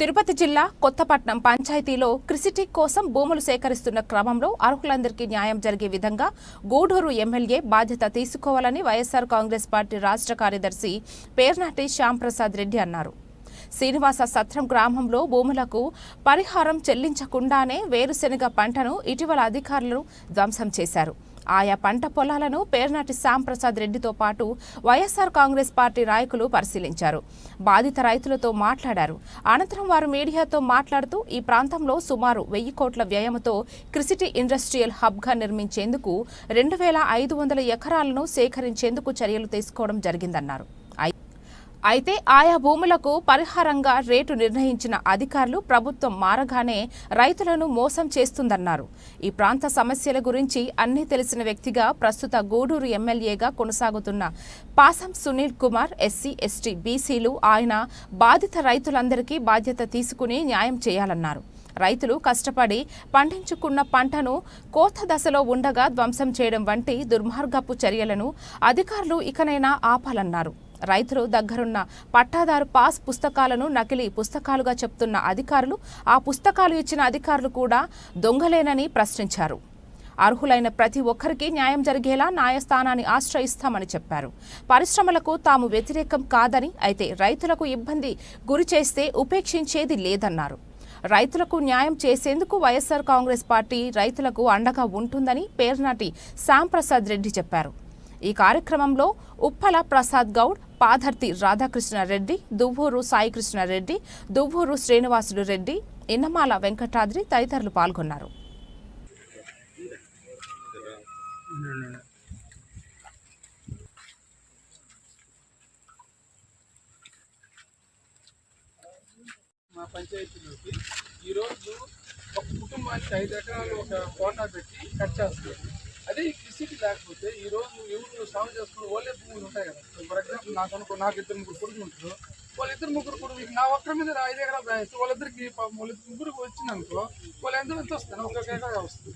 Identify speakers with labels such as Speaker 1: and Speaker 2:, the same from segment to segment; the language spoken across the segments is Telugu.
Speaker 1: తిరుపతి జిల్లా కొత్తపట్నం పంచాయతీలో క్రిసిటిక్ కోసం భూములు సేకరిస్తున్న క్రమంలో అర్హులందరికీ న్యాయం జరిగే విధంగా గూడూరు ఎమ్మెల్యే బాధ్యత తీసుకోవాలని వైఎస్సార్ కాంగ్రెస్ పార్టీ రాష్ట్ర కార్యదర్శి పేర్నాటి శ్యాంప్రసాద్ రెడ్డి అన్నారు. శ్రీనివాస సత్రం గ్రామంలో భూములకు పరిహారం చెల్లించకుండానే వేరుశెనగ పంటను ఇటీవల అధికారులు ధ్వంసం చేశారు. ఆయా పంట పొలాలను పేర్నాటి శ్యాంప్రసాద్ రెడ్డితో పాటు వైఎస్ఆర్ కాంగ్రెస్ పార్టీ నాయకులు పరిశీలించారు. బాధిత రైతులతో మాట్లాడారు. అనంతరం వారు మీడియాతో మాట్లాడుతూ ఈ ప్రాంతంలో సుమారు వెయ్యి కోట్ల వ్యయంతో క్రిసిటీ ఇండస్ట్రియల్ హబ్గా నిర్మించేందుకు రెండు వేల ఐదు వందల ఎకరాలను సేకరించేందుకు చర్యలు తీసుకోవడం జరిగిందన్నారు. అయితే ఆయా భూములకు పరిహారంగా రేటు నిర్ణయించిన అధికారులు ప్రభుత్వం మారగానే రైతులను మోసం చేస్తుందన్నారు. ఈ ప్రాంత సమస్యల గురించి అన్నీ తెలిసిన వ్యక్తిగా ప్రస్తుత గూడూరు ఎమ్మెల్యేగా కొనసాగుతున్న పాసం సునీల్ కుమార్ ఎస్సీ ఎస్టీ బీసీలు ఆయన బాధిత రైతులందరికీ బాధ్యత తీసుకుని న్యాయం చేయాలన్నారు. రైతులు కష్టపడి పండించుకున్న పంటను కోత దశలో ఉండగా ధ్వంసం చేయడం వంటి దుర్మార్గపు చర్యలను అధికారులు ఇకనైనా ఆపాలన్నారు. రైతులు దగ్గరున్న పట్టాదారు పాస్ పుస్తకాలను నకిలీ పుస్తకాలుగా చెప్తున్న అధికారులు ఆ పుస్తకాలు ఇచ్చిన అధికారులు కూడా దొంగలేనని ప్రశ్నించారు. అర్హులైన ప్రతి ఒక్కరికి న్యాయం జరిగేలా న్యాయస్థానాన్ని ఆశ్రయిస్తామని చెప్పారు. పరిశ్రమలకు తాము వ్యతిరేకం కాదని అయితే రైతులకు ఇబ్బంది గురి చేస్తే ఉపేక్షించేది లేదన్నారు. రైతులకు న్యాయం చేసేందుకు వైఎస్సార్ కాంగ్రెస్ పార్టీ రైతులకు అండగా ఉంటుందని పేర్నాటి శ్యాంప్రసాద్ రెడ్డి చెప్పారు. ఈ కార్యక్రమంలో ఉప్పల ప్రసాద్ గౌడ్ పాధర్తి రాధాకృష్ణారెడ్డి దువ్వూరు సాయికృష్ణారెడ్డి దువ్వూరు శ్రీనివాసులు రెడ్డి ఇన్నమాల వెంకటాద్రి తదితరులు పాల్గొన్నారు.
Speaker 2: మా పంచాయతీలోకి ఈరోజు ఒక కుటుంబానికి ఐదు ఎకరాలు ఒక కోటా పెట్టి కట్ చేస్తారు అదే ఈ కృషికి లేకపోతే ఈ రోజు ఎవరు సాగు చేసుకుని వాళ్ళే భూములు ఉంటాయి కదా. ఫర్ ఎగ్జాంపుల్ నాకు అనుకో నాకు ఇద్దరు ముగ్గురు కొడుకులు ఉంటారు. వాళ్ళిద్దరు ముగ్గురు కొడుకు నా ఒక్కరి మీద ఐదు ఎకరాలు రాయిస్తే వాళ్ళిద్దరికి వాళ్ళిద్దరు ముగ్గురికి వచ్చింది అనుకో వాళ్ళు ఎంత ఎంత వస్తుంది ఒక ఎకరా వస్తుంది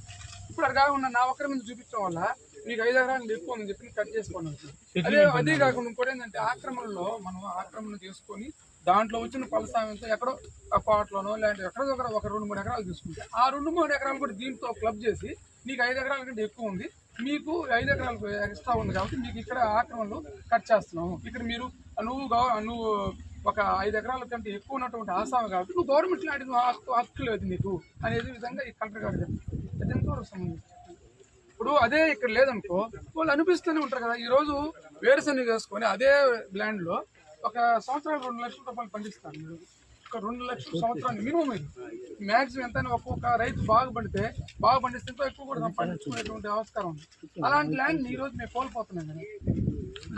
Speaker 2: ఇప్పుడు అది కాకుండా నా ఒక్కరి మీద చూపించడం వల్ల మీకు ఐదు ఎకరాలు ఎక్కువ ఉందని చెప్పి కట్ చేసుకోండి అదే అదే కాకుండా ఇంకోటి ఏంటంటే ఆక్రమణలో మనం ఆక్రమణ చేసుకొని దాంట్లో వచ్చిన ఫలసాయంతో ఎక్కడో ఆ కోటలోనో లేదంటే ఎక్కడో ఒక రెండు మూడు ఎకరాలు తీసుకుంటే ఆ రెండు మూడు ఎకరాలు కూడా దీంతో క్లబ్ చేసి మీకు ఐదు ఎకరాల కంటే ఎక్కువ ఉంది. మీకు ఐదు ఎకరాలకు ఎక్స్ట్రా ఉంది కాబట్టి మీకు ఇక్కడ ఆక్రమణలు కట్ చేస్తున్నాము. ఇక్కడ మీరు నువ్వు నువ్వు ఒక ఐదు ఎకరాల కంటే ఎక్కువ ఉన్నటువంటి ఆసాము కాబట్టి నువ్వు గవర్నమెంట్ లాంటి హక్కు హక్కు లేదు నీకు అనేది విధంగా ఈ కలెక్టర్ గారు చెప్పారు ఎంతవరకు సంబంధించి ఇప్పుడు అదే ఇక్కడ లేదనుకో వాళ్ళు అనిపిస్తూనే ఉంటారు కదా ఈరోజు వేరుశనగ వేసుకొని అదే ల్యాండ్లో ఒక సంవత్సరాలు రెండు లక్షల రూపాయలు పండిస్తాను మీరు. ఒక రెండు లక్షల సంవత్సరాలు మినిమం ఇది. మాక్సిమం ఎంత ఒక్కొక్క రైతు బాగా పండితే బాగా పండిస్తే ఎక్కువ కూడా పండించుకునేటువంటి ఆస్కారం ఉంది. అలాంటి ల్యాండ్ ఈ రోజు మేము కోల్పోతున్నాం కదా.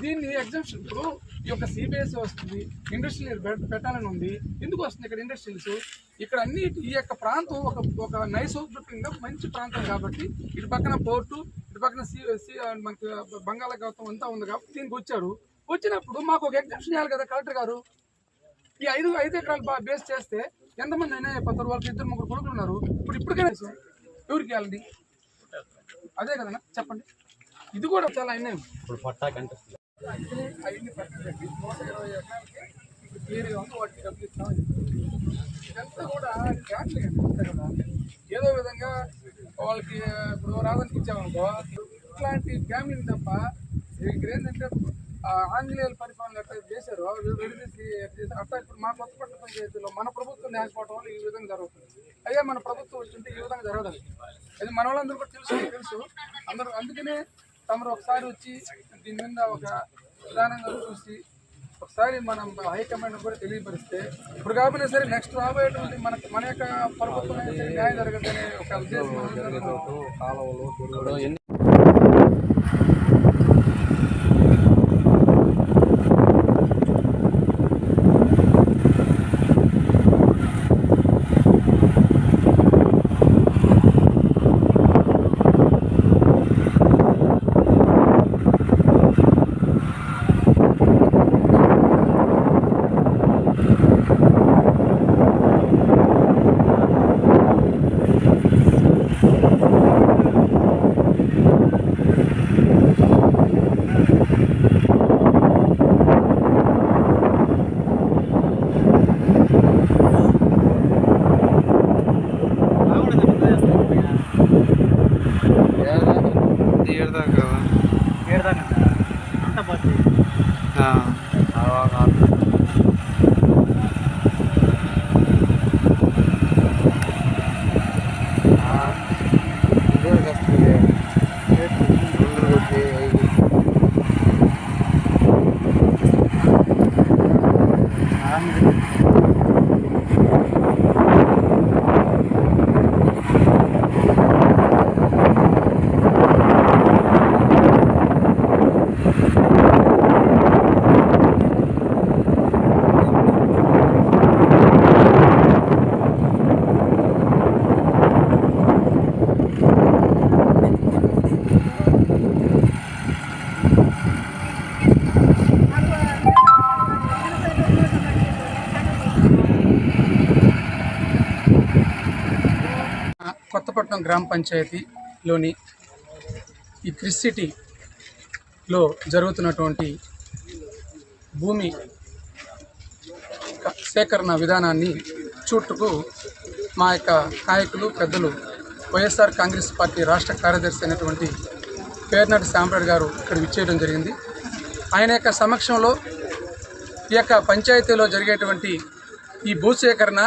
Speaker 2: దీన్ని ఎగ్జామ్షన్ ఇప్పుడు ఈ యొక్క సిబిఎస్ వస్తుంది ఇండస్ట్రియల్ పెట్టాలని ఉంది. ఎందుకు వస్తుంది ఇక్కడ ఇండస్ట్రియల్స్ ఇక్కడ అన్ని ఈ యొక్క ప్రాంతం ఒక ఒక నైసోగ్రఫింగ్గా మంచి ప్రాంతం కాబట్టి ఇటు పక్కన పోర్టు ఇటు పక్కన సి సి- మనకి బంగాళాఖాతం అంతా ఉంది కాబట్టి దీనికి వచ్చారు. వచ్చినప్పుడు మాకు ఒక ఎగ్జామ్షన్ ఇవ్వాలి కదా కలెక్టర్ గారు. ఈ ఐదు ఐదు ఎకరాలు బేస్ చేస్తే ఎంతమంది అయినా పత్తరు వాళ్ళకి ఇద్దరు ముగ్గురు కొడుకులు ఉన్నారు. ఇప్పుడు ఇప్పటికైనా ఎవరికి ఇవ్వాలండి? అదే కదన్నా? చెప్పండి. ఇది కూడా చాలా అయినాయి.
Speaker 3: ఇప్పుడు పట్టా కనిపిస్తుంది
Speaker 2: పెట్టి నూట ఇరవై ఎకరాలకి క్లియర్గా ఉంది. వాటికి డబ్బులు ఇస్తాం ఇదంతా కూడా గ్యాట్లు కదా ఏదో విధంగా వాళ్ళకి ఇప్పుడు రాధానికి ఇచ్చామనుకో ఇట్లాంటి గ్యామ్లింగ్ తప్ప ఇక్కడ ఏంటంటే ఆంగ్లేయుల పరిపాలన ఎట్లా చేశారో విడదీసి చేశారో అట్లా ఇప్పుడు మా కొత్త పట్ల పంచాయతీలో మన ప్రభుత్వం లేకపోవడం వల్ల ఈ విధంగా జరుగుతుంది. అదే మన ప్రభుత్వం వచ్చింటే ఈ విధంగా జరగదు అది మన వాళ్ళందరూ కూడా తెలుసు తెలుసు. అందరూ అందుకనే తమరు ఒకసారి వచ్చి దీని మీద ఒక విధానంగా చూసి ఒకసారి మనం హైకమాండ్ కూడా తెలియపరిస్తే ఇప్పుడు కాకపోతే సరే నెక్స్ట్ రాబోయేటువంటి మన మన యొక్క ప్రభుత్వం న్యాయం జరగదనే ఒక ఉద్దేశం
Speaker 4: ఆ.
Speaker 2: గ్రామ పంచాయతీలోని ఈ క్రిస్ సిటీలో జరుగుతున్నటువంటి భూమి సేకరణ విధానాన్ని చూట్టుకు మా యొక్క నాయకులు పెద్దలు వైఎస్ఆర్ కాంగ్రెస్ పార్టీ రాష్ట్ర కార్యదర్శి అయినటువంటి పేర్నాటి సాంబ్రాడ్ గారు ఇక్కడ విచ్చేయడం జరిగింది. ఆయన యొక్క సమక్షంలో ఈ యొక్క పంచాయతీలో జరిగేటువంటి ఈ భూసేకరణ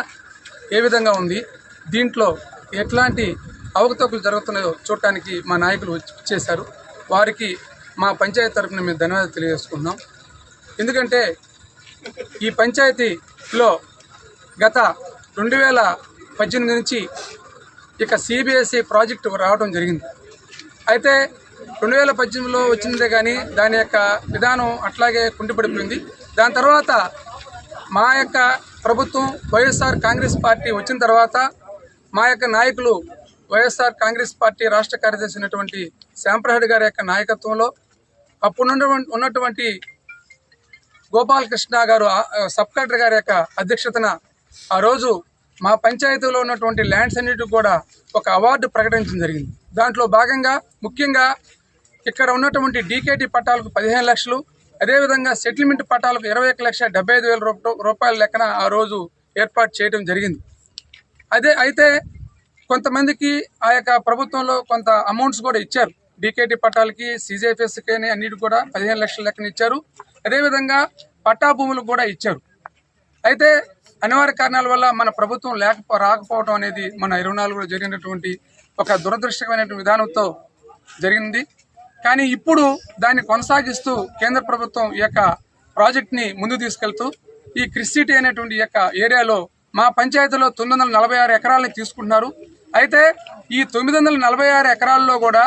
Speaker 2: ఏ విధంగా ఉంది? దీంట్లో ఎట్లాంటి అవకతవకలు జరుగుతున్నాయో చూడటానికి మా నాయకులు వచ్చి- చేశారు. వారికి మా పంచాయతీ తరఫున మేము ధన్యవాదాలు తెలియజేసుకుంటున్నాం. ఎందుకంటే ఈ పంచాయతీలో గత రెండు వేల పద్దెనిమిది నుంచి ఇక సిబిఎస్ఈ ప్రాజెక్టు రావడం జరిగింది. అయితే రెండు వేల పద్దెనిమిదిలో వచ్చిందే కానీ దాని యొక్క విధానం అట్లాగే కుండిపడిపోయింది. దాని తర్వాత మా యొక్క ప్రభుత్వం వైఎస్ఆర్ కాంగ్రెస్ పార్టీ వచ్చిన తర్వాత మా యొక్క నాయకులు వైఎస్ఆర్ కాంగ్రెస్ పార్టీ రాష్ట్ర కార్యదర్శి అయినటువంటి శ్యాంప్రహడ్ గారి యొక్క నాయకత్వంలో అప్పుడు ఉన్నటువంటి- గోపాలకృష్ణ గారు సబ్ కలెక్టర్ గారి యొక్క అధ్యక్షతన ఆ రోజు మా పంచాయతీలో ఉన్నటువంటి ల్యాండ్స్ అన్నిటికి కూడా ఒక అవార్డు ప్రకటించడం జరిగింది. దాంట్లో భాగంగా ముఖ్యంగా ఇక్కడ ఉన్నటువంటి డీకేటీ పట్టాలకు పదిహేను లక్షలు అదేవిధంగా సెటిల్మెంట్ పట్టాలకు ఇరవై ఒక లక్ష డెబ్బై ఐదు వేల రూపాయల లెక్కన ఆ రోజు ఏర్పాటు చేయడం జరిగింది. అదే అయితే కొంతమందికి ఆ యొక్క ప్రభుత్వంలో కొంత అమౌంట్స్ కూడా ఇచ్చారు. డీకేటీ పట్టాలకి సీజేఎఫ్ఎస్కి అన్నిటి కూడా పదిహేను లక్షల లెక్కన ఇచ్చారు. అదేవిధంగా పట్టా భూములకు కూడా ఇచ్చారు. అయితే అనివార్య కారణాల వల్ల మన ప్రభుత్వం లేకపో రాకపోవడం అనేది మన ఇరవై నాలుగులో జరిగినటువంటి ఒక దురదృష్టకమైనటువంటి విధానంతో జరిగింది. కానీ ఇప్పుడు దాన్ని కొనసాగిస్తూ కేంద్ర ప్రభుత్వం ఈ యొక్క ప్రాజెక్ట్ని ముందు తీసుకెళ్తూ ఈ క్రిస్సిటీ అనేటువంటి యొక్క ఏరియాలో మా పంచాయతీలో తొమ్మిది వందల నలభై ఆరు ఎకరాలని తీసుకుంటున్నారు. అయితే ఈ తొమ్మిది వందల నలభై ఆరు ఎకరాల్లో కూడా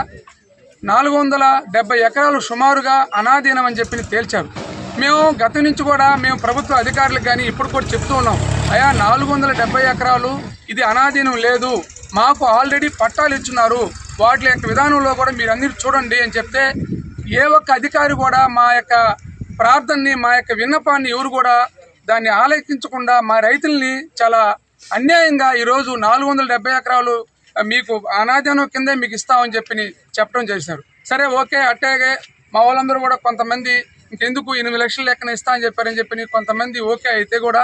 Speaker 2: నాలుగు వందల డెబ్బై ఎకరాలు సుమారుగా అనాధీనం అని చెప్పి తేల్చారు. మేము గత నుంచి కూడా మేము ప్రభుత్వ అధికారులకు కానీ ఇప్పుడు కూడా చెప్తూ ఉన్నాం అయా నాలుగు వందల డెబ్బై ఎకరాలు ఇది అనాధీనం లేదు మాకు ఆల్రెడీ పట్టాలు ఇచ్చున్నారు వాటి యొక్క విధానంలో కూడా మీరు అందరూ చూడండి అని చెప్తే ఏ ఒక్క అధికారి కూడా మా యొక్క ప్రార్థనని మా యొక్క విన్నపాన్ని ఎవరు కూడా దాన్ని ఆలోచించకుండా మా రైతుల్ని చాలా అన్యాయంగా ఈరోజు నాలుగు వందల డెబ్బై ఎకరాలు మీకు అనాధనం కిందే మీకు ఇస్తామని చెప్పి చెప్పడం చేశారు. సరే ఓకే అట్టాగే మా వాళ్ళందరూ కూడా కొంతమంది ఇంకెందుకు ఎనిమిది లక్షల లెక్కన ఇస్తా అని చెప్పారని చెప్పి కొంతమంది ఓకే అయితే కూడా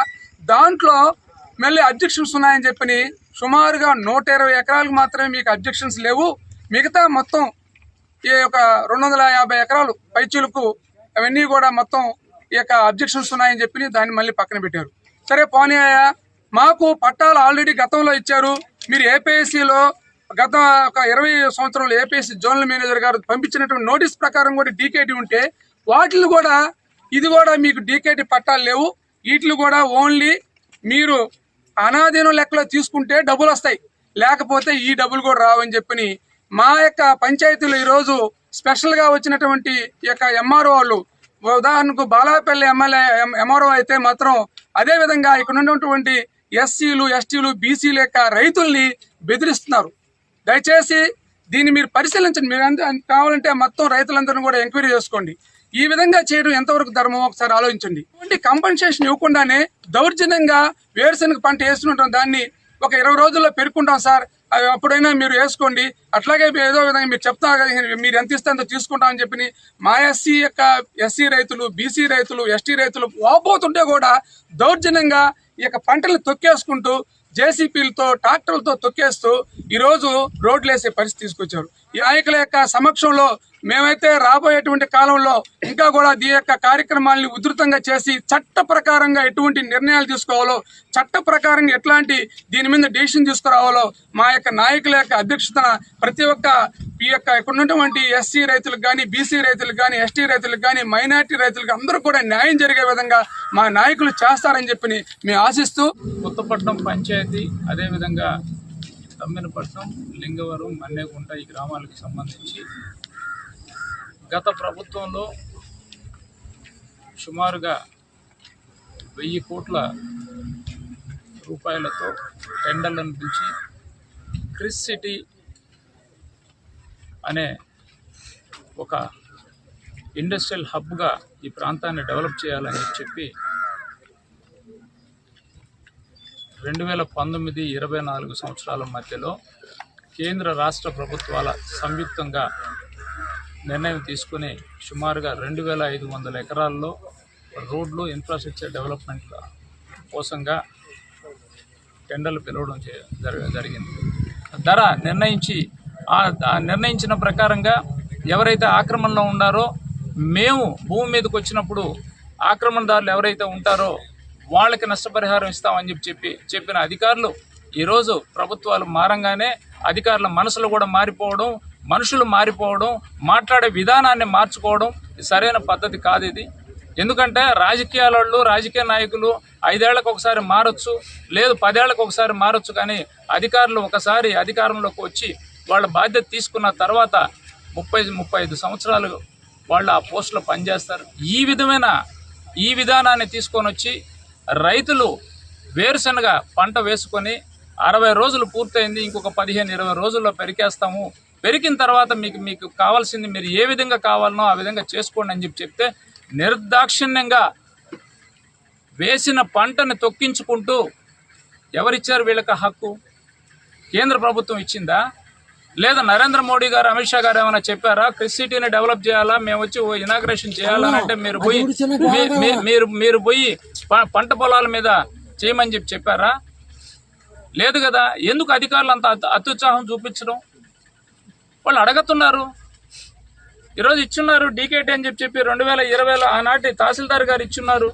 Speaker 2: దాంట్లో మళ్ళీ అబ్జెక్షన్స్ ఉన్నాయని చెప్పి సుమారుగా నూట ఇరవై ఎకరాలకు మాత్రమే మీకు అబ్జెక్షన్స్ లేవు. మిగతా మొత్తం ఈ యొక్క రెండు వందల యాభై ఎకరాలు పైచీలకు అవన్నీ కూడా మొత్తం ఈ యొక్క అబ్జెక్షన్స్ ఉన్నాయని చెప్పి దాన్ని మళ్ళీ పక్కన పెట్టారు. సరే పోనీ అయ్యా మాకు పట్టాలు ఆల్రెడీ గతంలో ఇచ్చారు. మీరు ఏపీఎస్సీలో గత ఒక ఇరవై సంవత్సరంలో ఏపీఎస్సీ జోనల్ మేనేజర్ గారు పంపించినటువంటి నోటీస్ ప్రకారం కూడా డీకేటీ ఉంటే వాటిని కూడా ఇది కూడా మీకు డీకేటీ పట్టాలు లేవు. వీటిని కూడా ఓన్లీ మీరు అనాధీనం లెక్కలో తీసుకుంటే డబ్బులు వస్తాయి. లేకపోతే ఈ డబ్బులు కూడా రావని చెప్పని మా యొక్క పంచాయతీలో ఈరోజు స్పెషల్గా వచ్చినటువంటి ఈ యొక్క ఎంఆర్ఓ వాళ్ళు ఉదాహరణకు బాలాపల్లి ఎమ్మెల్యే ఎంఆర్ఓ అయితే మాత్రం అదే విధంగా ఇక్కడ ఉన్నటువంటి ఎస్సీలు ఎస్టీలు బీసీలు యొక్క రైతుల్ని బెదిరిస్తున్నారు. దయచేసి దీన్ని మీరు పరిశీలించండి. మీరు అంత కావాలంటే మొత్తం రైతులందరినీ కూడా ఎంక్వైరీ చేసుకోండి. ఈ విధంగా చేయడం ఎంతవరకు ధర్మం ఒకసారి ఆలోచించండి. ఇటువంటి కంపెన్సేషన్ ఇవ్వకుండానే దౌర్జన్యంగా వేరుశనగ పంట వేస్తుంటాం దాన్ని ఒక ఇరవై రోజుల్లో పెరుక్కుంటాం సార్. అవి అప్పుడైనా మీరు వేసుకోండి. అట్లాగే ఏదో విధంగా మీరు చెప్తున్నారు మీరు ఎంత ఇస్తే అంత తీసుకుంటాం అని చెప్పి మా ఎస్సీ యొక్క ఎస్సీ రైతులు బీసీ రైతులు ఎస్టీ రైతులు వాపోతుంటే కూడా దౌర్జన్యంగా ఈ యొక్క పంటలు తొక్కేసుకుంటూ జేసీపీలతో ట్రాక్టర్లతో తొక్కేస్తూ ఈరోజు రోడ్లు వేసే పరిస్థితి తీసుకొచ్చారు. ఈ నాయకుల యొక్క సమక్షంలో మేమైతే రాబోయేటువంటి కాలంలో ఇంకా కూడా ఈ యొక్క కార్యక్రమాల్ని ఉధృతంగా చేసి చట్ట ప్రకారంగా ఎటువంటి నిర్ణయాలు తీసుకోవాలో చట్ట ప్రకారంగా ఎట్లాంటి దీని మీద డెసిషన్ తీసుకురావాలో మా యొక్క నాయకుల యొక్క అధ్యక్షతన ప్రతి ఒక్క ఈ యొక్క ఇక్కడ ఉన్నటువంటి ఎస్సీ రైతులకు కానీ బీసీ రైతులకు కానీ ఎస్టీ రైతులకు కానీ మైనార్టీ రైతులకు అందరూ కూడా న్యాయం జరిగే విధంగా మా నాయకులు చేస్తారని చెప్పి మేము ఆశిస్తూ
Speaker 4: కొత్తపట్నం పంచాయతీ అదేవిధంగా తమ్మినపట్నం లింగవరం మన్నేగుంట ఈ గ్రామాలకు సంబంధించి గత ప్రభుత్వంలో సుమారుగా వెయ్యి కోట్ల రూపాయలతో టెండర్లను పిలిచి క్రిస్ సిటీ అనే ఒక ఇండస్ట్రియల్ హబ్గా ఈ ప్రాంతాన్ని డెవలప్ చేయాలని చెప్పి రెండు వేల పంతొమ్మిది ఇరవై నాలుగు సంవత్సరాల మధ్యలో కేంద్ర రాష్ట్ర ప్రభుత్వాల సంయుక్తంగా నిర్ణయం తీసుకుని సుమారుగా రెండు వేల ఐదు వందల ఎకరాల్లో రోడ్లు ఇన్ఫ్రాస్ట్రక్చర్ డెవలప్మెంట్ కోసంగా టెండర్లు పిలవడం జరిగింది. ధర నిర్ణయించి ఆ నిర్ణయించిన ప్రకారంగా ఎవరైతే ఆక్రమణలో ఉన్నారో మేము భూమి మీదకి వచ్చినప్పుడు ఆక్రమణదారులు ఎవరైతే ఉంటారో వాళ్ళకి నష్టపరిహారం ఇస్తామని చెప్పి చెప్పి చెప్పిన అధికారులు ఈరోజు ప్రభుత్వాలు మారంగానే అధికారుల మనసులు కూడా మారిపోవడం మనుషులు మారిపోవడం మాట్లాడే విధానాన్ని మార్చుకోవడం సరైన పద్ధతి కాదు ఇది. ఎందుకంటే రాజకీయాలలో రాజకీయ నాయకులు ఐదేళ్ళకు ఒకసారి మారచ్చు లేదు పదేళ్ళకు ఒకసారి మారచ్చు కానీ అధికారులు ఒకసారి అధికారంలోకి వచ్చి వాళ్ళ బాధ్యత తీసుకున్న తర్వాత ముప్పై ముప్పై ఐదు సంవత్సరాలు వాళ్ళు ఆ పోస్టులో పనిచేస్తారు. ఈ విధమైన ఈ విధానాన్ని తీసుకొని వచ్చి రైతులు వేరుశనగ పంట వేసుకొని అరవై రోజులు పూర్తయింది ఇంకొక పదిహేను ఇరవై రోజుల్లో పెరికేస్తాము. పెరిగిన తర్వాత మీకు మీకు కావాల్సింది మీరు ఏ విధంగా కావాలనో ఆ విధంగా చేసుకోండి అని చెప్పి చెప్తే నిర్దాక్షిణ్యంగా వేసిన పంటని తొక్కించుకుంటూ ఎవరిచ్చారు వీళ్ళకి హక్కు? కేంద్ర ప్రభుత్వం ఇచ్చిందా? లేదా నరేంద్ర మోడీ గారు అమిత్ షా గారు ఏమైనా చెప్పారా? క్రిస్ సిటీని డెవలప్ చేయాలా? మేము వచ్చి ఇనాగ్రేషన్ చేయాలని అంటే మీరు పోయి మీరు మీరు పోయి పంట పొలాల మీద చేయమని చెప్పి చెప్పారా? లేదు కదా. ఎందుకు అధికారులు అంత అత్యు- అత్యుత్సాహం చూపించడం? వాళ్ళు అడగతున్నారు. ఈరోజు ఇచ్చున్నారు డీకేటీ అని చెప్పి చెప్పి రెండు వేల ఇరవైలో ఆనాటి తహసీల్దార్ గారు ఇచ్చున్నారు.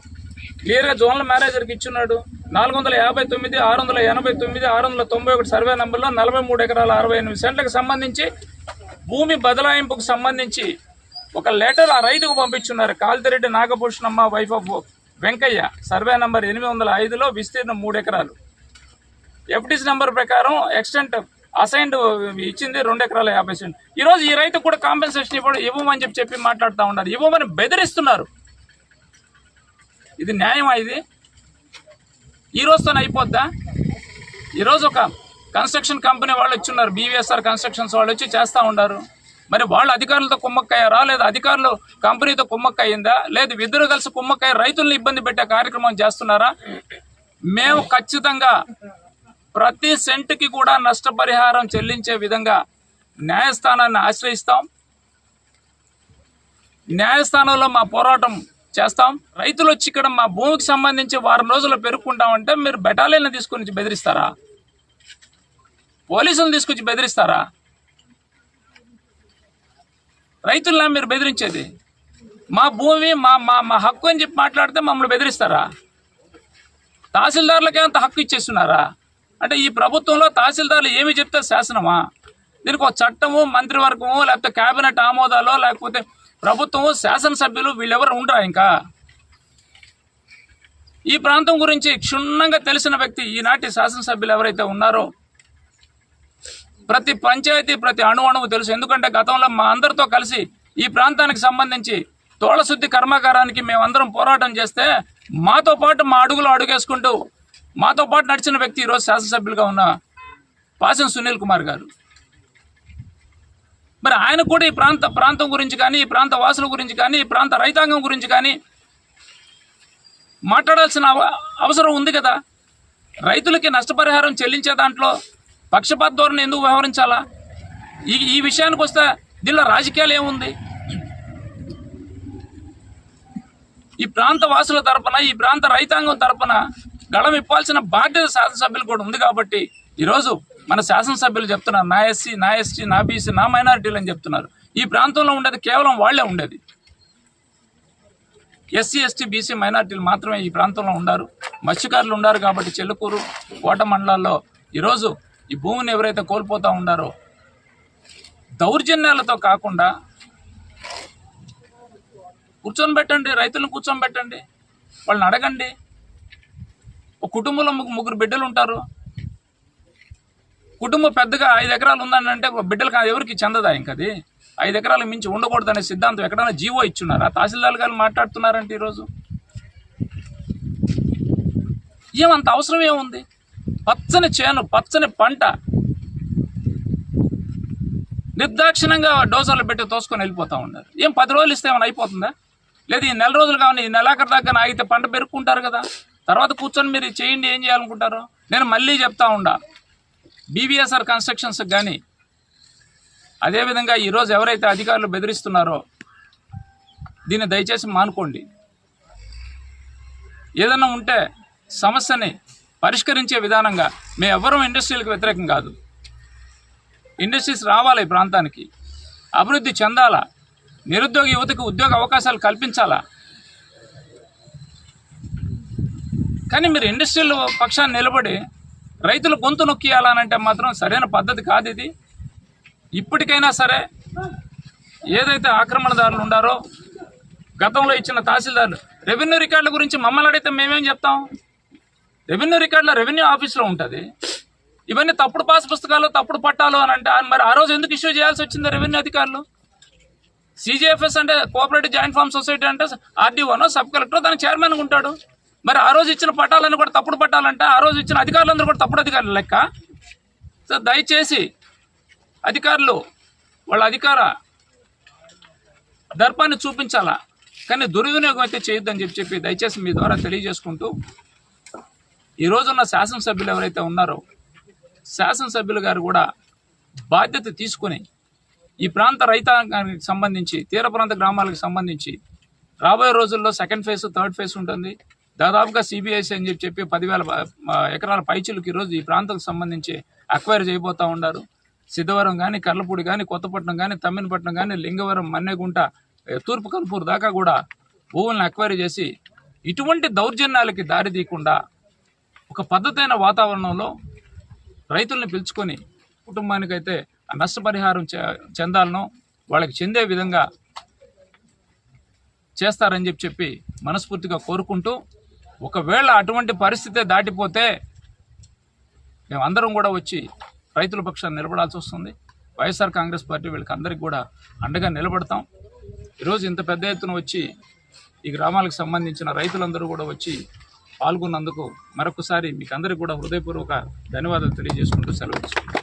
Speaker 4: క్లియర్గా జోనల్ మేనేజర్కి ఇచ్చున్నాడు. నాలుగు వందల యాభై తొమ్మిది ఆరు వందల ఎనభై తొమ్మిది ఆరు వందల తొంభై ఒకటి సర్వే నంబర్లో నలభై మూడు ఎకరాల అరవై ఎనిమిది సెంట్లకు సంబంధించి భూమి బదలాయింపుకు సంబంధించి ఒక లెటర్ ఆ రైతుకు పంపించున్నారు. Kalthireddy Nagabhushanamma wife of Venkaiah. Survey number ఎనిమిది వందల ఐదులో విస్తీర్ణం మూడు ఎకరాలు. ఎఫ్టీసీ నెంబర్ ప్రకారం ఎక్స్టెంట్ అసైన్డ్ ఇచ్చింది రెండు ఎకరాల యాభై సెంట్. ఈరోజు ఈ రైతు కూడా కాంపెన్సేషన్ ఇవ్వడం ఇవ్వమని చెప్పి చెప్పి మాట్లాడుతూ ఉన్నారు. ఇవ్వమని బెదిరిస్తున్నారు. ఇది న్యాయమా ఇది? ఈ రోజుతో అయిపోద్దా? ఈరోజు ఒక కన్స్ట్రక్షన్ కంపెనీ వాళ్ళు వచ్చి ఉన్నారు బీవీఎస్ఆర్ కన్స్ట్రక్షన్స్ వాళ్ళు వచ్చి చేస్తూ ఉన్నారు మరి వాళ్ళు అధికారులతో కుమ్మక్కయ్యారా? లేదా అధికారులు కంపెనీతో కుమ్మక్కయ్యిందా? లేదు ఇద్దరు కలిసి కుమ్మక్కయ్య రైతుల్ని ఇబ్బంది పెట్టే కార్యక్రమం చేస్తున్నారా? మేము ఖచ్చితంగా ప్రతి సెంటుకి కూడా నష్టపరిహారం చెల్లించే విధంగా న్యాయస్థానాన్ని ఆశ్రయిస్తాం. న్యాయస్థానంలో మా పోరాటం చేస్తాం. రైతులు వచ్చి ఇక్కడ మా భూమికి సంబంధించి వారం రోజులు పెరుక్కుంటామంటే మీరు బెటాలియన్లు తీసుకుని బెదిరిస్తారా? పోలీసులను తీసుకొచ్చి బెదిరిస్తారా? రైతుల్లా మీరు బెదిరించేది? మా భూమి మా మా మా హక్కు అని చెప్పి మాట్లాడితే మమ్మల్ని బెదిరిస్తారా? తహసీల్దారులకే అంత హక్కు ఇచ్చేస్తున్నారా? అంటే ఈ ప్రభుత్వంలో తహసీల్దారులు ఏమి చెప్తే శాసనమా? దీనికి ఒక చట్టము మంత్రివర్గము లేకపోతే కేబినెట్ ఆమోదాలో లేకపోతే ప్రభుత్వం శాసనసభ్యులు వీళ్ళెవరు ఉండరా ఇంకా? ఈ ప్రాంతం గురించి క్షుణ్ణంగా తెలిసిన వ్యక్తి ఈనాటి శాసనసభ్యులు ఎవరైతే ఉన్నారో ప్రతి పంచాయతీ ప్రతి అణు అణువు తెలుసు. ఎందుకంటే గతంలో మా అందరితో కలిసి ఈ ప్రాంతానికి సంబంధించి తోళశుద్ధి కర్మాగారానికి మేమందరం పోరాటం చేస్తే మాతో పాటు మా అడుగులో అడుగేసుకుంటూ మాతో పాటు నడిచిన వ్యక్తి ఈరోజు శాసనసభ్యులుగా ఉన్న పాసం సునీల్ కుమార్ గారు. మరి ఆయన కూడా ఈ ప్రాంత ప్రాంతం గురించి కానీ ఈ ప్రాంత వాసుల గురించి కానీ ఈ ప్రాంత రైతాంగం గురించి కానీ మాట్లాడాల్సిన అవ- అవసరం ఉంది కదా? రైతులకి నష్టపరిహారం చెల్లించే దాంట్లో పక్షపాత ధోరణి ఎందుకు వ్యవహరించాలా? ఈ ఈ విషయానికి వస్తే దీనిలో రాజకీయాలు ఏముంది? ఈ ప్రాంత వాసుల తరపున ఈ ప్రాంత రైతాంగం తరపున గళం ఇప్పాల్సిన బాధ్యత శాసనసభ్యులు కూడా ఉంది కాబట్టి ఈరోజు మన శాసనసభ్యులు చెప్తున్నారు నా ఎస్సీ నా ఎస్టీ నా బీసీ నా మైనారిటీలు అని చెప్తున్నారు. ఈ ప్రాంతంలో ఉండేది కేవలం వాళ్ళే ఉండేది. ఎస్సీ ఎస్టీ బీసీ మైనార్టీలు మాత్రమే ఈ ప్రాంతంలో ఉండారు. మత్స్యకారులు ఉండారు కాబట్టి చెల్లకూరు కోట మండలాల్లో ఈరోజు ఈ భూమిని ఎవరైతే కోల్పోతూ ఉండారో దౌర్జన్యాలతో కాకుండా కూర్చొని పెట్టండి రైతులను కూర్చొని పెట్టండి వాళ్ళని అడగండి. ఒక కుటుంబంలో ముగ్గు- ముగ్గురు బిడ్డలు ఉంటారు. కుటుంబం పెద్దగా ఐదు ఎకరాలు ఉందని అంటే ఒక బిడ్డలకు ఎవరికి చెందదా ఇంకది? ఐదు ఎకరాలు మించి ఉండకూడదనే సిద్ధాంతం ఎక్కడైనా జీవో ఇచ్చున్నారా? తహసీల్దార్ గారు మాట్లాడుతున్నారంటే ఈరోజు. ఏమంత అవసరం ఏముంది? పచ్చని చేను పచ్చని పంట. నిర్దాక్షిణంగా డోసర్లు పెట్టి తోసుకొని వెళ్ళిపోతా ఉన్నారు. ఏం పది రోజులు ఇస్తే ఏమైనా అయిపోతుందా? లేదు ఈ నెల రోజులు కావాలి ఈ నెలాఖరు దాకా ఆగితే పంట పెరుక్కుంటారు కదా. తర్వాత కూర్చొని మీరు చేయండి ఏం చేయాలనుకుంటారు? నేను మళ్ళీ చెప్తా ఉండా. బీవీఎస్ఆర్ కన్స్ట్రక్షన్స్ కానీ అదేవిధంగా ఈరోజు ఎవరైతే అధికారులు బెదిరిస్తున్నారో దీన్ని దయచేసి మానుకోండి. ఏదన్నా ఉంటే సమస్యని పరిష్కరించే విధానంగా మేము ఇండస్ట్రీలకు వ్యతిరేకం కాదు. ఇండస్ట్రీస్ రావాలి ఈ ప్రాంతానికి. అభివృద్ధి చెందాలా? నిరుద్యోగ యువతకు ఉద్యోగ అవకాశాలు కల్పించాలా? కానీ మీరు ఇండస్ట్రియల్ పక్షాన్ని నిలబడి రైతులు గొంతు నొక్కియాలనంటే మాత్రం సరైన పద్ధతి కాదు ఇది. ఇప్పటికైనా సరే ఏదైతే ఆక్రమణదారులు ఉండారో గతంలో ఇచ్చిన తహసీల్దార్లు రెవెన్యూ రికార్డుల గురించి మమ్మల్ని అడిగితే మేమేం చెప్తాం? రెవెన్యూ రికార్డుల రెవెన్యూ ఆఫీస్లో ఉంటుంది. ఇవన్నీ తప్పుడు పాస్ పుస్తకాలు తప్పుడు పట్టాలు అని అంటే మరి ఆ రోజు ఎందుకు ఇష్యూ చేయాల్సి వచ్చింది రెవెన్యూ అధికారులు? సిజిఎఫ్ఎస్ అంటే కోఆపరేటివ్ జాయింట్ ఫార్మ్ సొసైటీ అంటే ఆర్డీఓనో సబ్ కలెక్టర్ దాని చైర్మన్ ఉంటాడు. మరి ఆ రోజు ఇచ్చిన పట్టాలన్నీ కూడా తప్పుడు పట్టాలంటే ఆ రోజు ఇచ్చిన అధికారులందరూ కూడా తప్పుడు అధికారులు లెక్క. సో దయచేసి అధికారులు వాళ్ళ అధికార దర్పాన్ని చూపించాలా? కానీ దుర్వినియోగం అయితే చేయొద్దని చెప్పి చెప్పి దయచేసి మీ ద్వారా తెలియజేసుకుంటూ ఈ రోజున్న శాసనసభ్యులు ఎవరైతే ఉన్నారో శాసనసభ్యులు గారు కూడా బాధ్యత తీసుకుని ఈ ప్రాంత రైతాంగానికి సంబంధించి తీర ప్రాంత గ్రామాలకు సంబంధించి రాబోయే రోజుల్లో సెకండ్ ఫేజ్ థర్డ్ ఫేజ్ ఉంటుంది. దాదాపుగా సిబిఐసి అని చెప్పి చెప్పి పదివేల ఎకరాల పైచులకు ఈరోజు ఈ ప్రాంతాలకు సంబంధించి అక్వైర్ చేయబోతూ ఉన్నారు. సిద్ధవరం కానీ కర్లపూడి కానీ కొత్తపట్నం కానీ తమ్మినపట్నం కానీ లింగవరం మన్నెగుంట తూర్పు కనుపూరు దాకా కూడా భూములను అక్వైర్ చేసి ఇటువంటి దౌర్జన్యాలకి దారి తీయకుండా ఒక పద్ధతైన వాతావరణంలో రైతుల్ని పిలుచుకొని కుటుంబానికైతే ఆ నష్టపరిహారం చె- చెందాలనో వాళ్ళకి చెందే విధంగా చేస్తారని చెప్పి చెప్పి మనస్ఫూర్తిగా కోరుకుంటూ ఒకవేళ అటువంటి పరిస్థితే దాటిపోతే మేమందరం కూడా వచ్చి రైతుల పక్షాన్ని నిలబడాల్సి వస్తుంది. వైఎస్ఆర్ కాంగ్రెస్ పార్టీ వీళ్ళకి అందరికి కూడా అండగా నిలబడతాం. ఈరోజు ఇంత పెద్ద ఎత్తున వచ్చి ఈ గ్రామాలకు సంబంధించిన రైతులందరూ కూడా వచ్చి పాల్గొన్నందుకు మరొకసారి మీకు అందరికీ కూడా హృదయపూర్వక ధన్యవాదాలు తెలియజేసుకుంటూ సెలవు